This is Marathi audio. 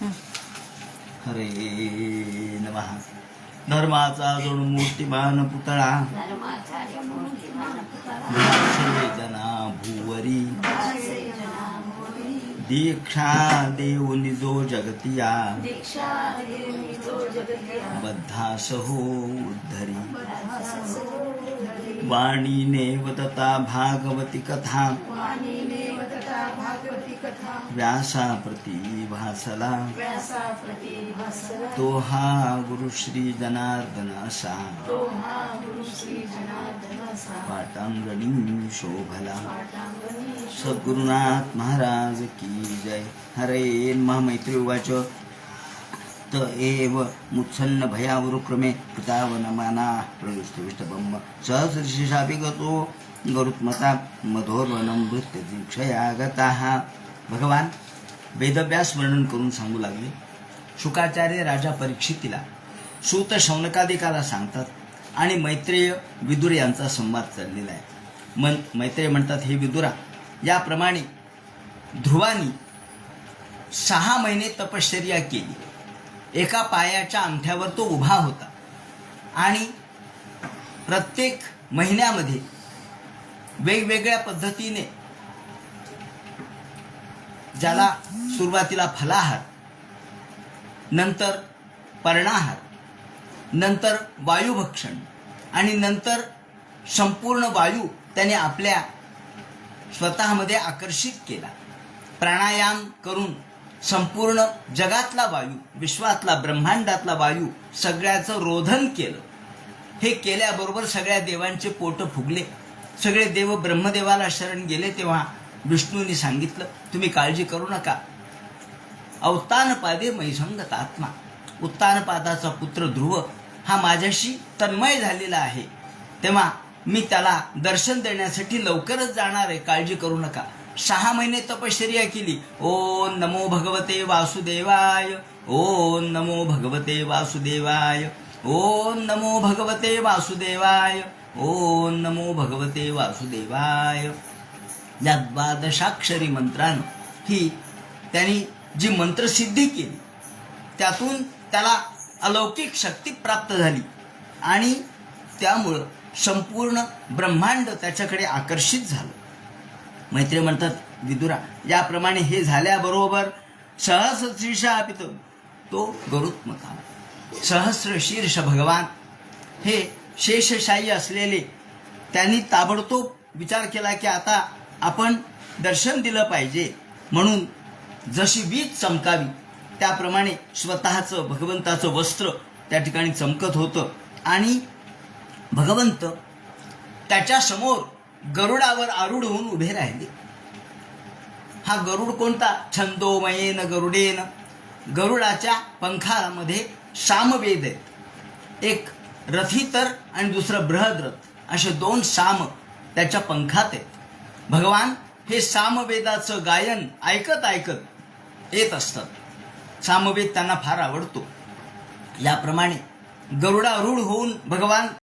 हरे नमः. धर्माचा जोड मूर्तिमान पुतळा. पुतळा जना भुवरी. दीक्षा देऊनी जो जगतिया. बद्धा सहो बद्धासहो उद्धरी वाणी हरी वाणीने वदता भागवती कथा. वाणीने वदता भागवती कथा व्यासा प्रती भासला. तो हा गुरु श्री जनार्दन असा. पाटांगणी शोभला. सद्गुरुनाथ महाराज की जय. हरे महामैत्री उवाच. त एव मुत्सन्न भयावरुक्रमे कृतावनमाना प्रयुष्टविष्टबंब सहस्रशिषापि गतो गरुत्मता मधोर्वनं भृत्य दीक्षया भगवान वेदव्यास वर्णन करून सांगू लागले. शुकाचार्य राजा परीक्षितीला सूत शौनकादिकाला सांगतात आणि मैत्रेय विदुर यांचा संवाद चाललेला आहे. मन मैत्रेय म्हणतात हे विदुरा याप्रमाणे ध्रुवानी सहा महिने तपश्चर्या केली. एका पायाच्या अंगठ्यावर तो उभा होता आणि प्रत्येक महिन्यामध्ये वेगवेगळ्या पद्धतीने ज्याला सुरुवातीला फलाहार नंतर पर्णाहार नंतर वायुभक्षण आणि नंतर संपूर्ण वायू त्याने आपल्या स्वतःमध्ये आकर्षित केला. प्राणायाम करून संपूर्ण जगातला वायू विश्वातला ब्रह्मांडातला वायू सगळ्याचं रोधन केलं. हे केल्याबरोबर सगळ्या देवांचे पोट फुगले. सगळे देव ब्रह्मदेवाला शरण गेले तेव्हा विष्णूंनी सांगितलं तुम्ही काळजी करू नका. अवतानपादे मैसंगत आत्मा. उत्तानपादाचा पुत्र ध्रुव हा माझ्याशी तन्मय झालेला आहे. तेव्हा मी त्याला दर्शन देण्यासाठी लवकरच जाणार आहे. काळजी करू नका. सहा महिने तपश्चर्या केली. ओ नमो भगवते वासुदेवाय. ओ नमो भगवते वासुदेवाय. ओ नमो भगवते वासुदेवाय. ओ नमो भगवते वासुदेवाय. या द्वादशाक्षरी मंत्रानं ही त्यांनी जी मंत्रसिद्धी केली त्यातून त्याला अलौकिक शक्ती प्राप्त झाली. आणि त्यामुळं संपूर्ण ब्रह्मांड त्याच्याकडे आकर्षित झालं. मैत्री म्हणतात विदुरा याप्रमाणे हे झाल्याबरोबर सहस्र शीर्षा पितो तो गरुत्मका सहस्र शीर्ष भगवान हे शेषशाही असलेले त्यांनी ताबडतोब विचार केला की आता आपण दर्शन दिलं पाहिजे. म्हणून जशी वीज चमकावी त्याप्रमाणे स्वतःचं भगवंताचं वस्त्र त्या ठिकाणी चमकत होतं. आणि भगवंत त्याच्यासमोर गरुडावर आरूढ होऊन उभे राहिले. हा गरुड कोणता? छंदोमयेन गरुडेन. गरुडाच्या पंखामध्ये सामवेद आहेत. एक रथितर आणि दुसरं बृहद्रथ असे दोन साम त्याच्या पंखात आहेत. भगवान हे सामवेदाचं गायन ऐकत ऐकत येत असतात. सामवेद त्यांना फार आवडतो. याप्रमाणे गरुडारूढ होऊन भगवान